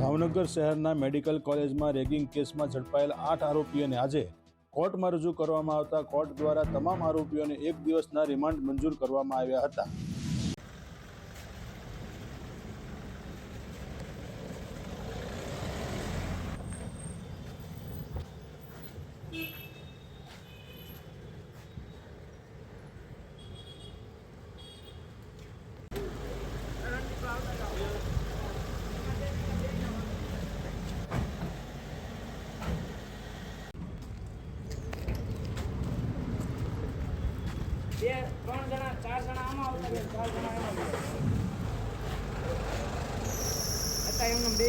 ભાવનગર શહેરના મેડિકલ કોલેજમાં રેગિંગ કેસમાં ઝડપાયેલ આઠ આરોપીઓને આજે કોર્ટમાં રજૂ કરવામાં આવતા કોર્ટ દ્વારા તમામ આરોપીઓને એક દિવસના રિમાન્ડ મંજૂર કરવામાં આવ્યા હતા. બે ત્રણ જણા ચાર જણા આમાં આવતા રહ્યા ચાર જણા એમાં હતા એમને બે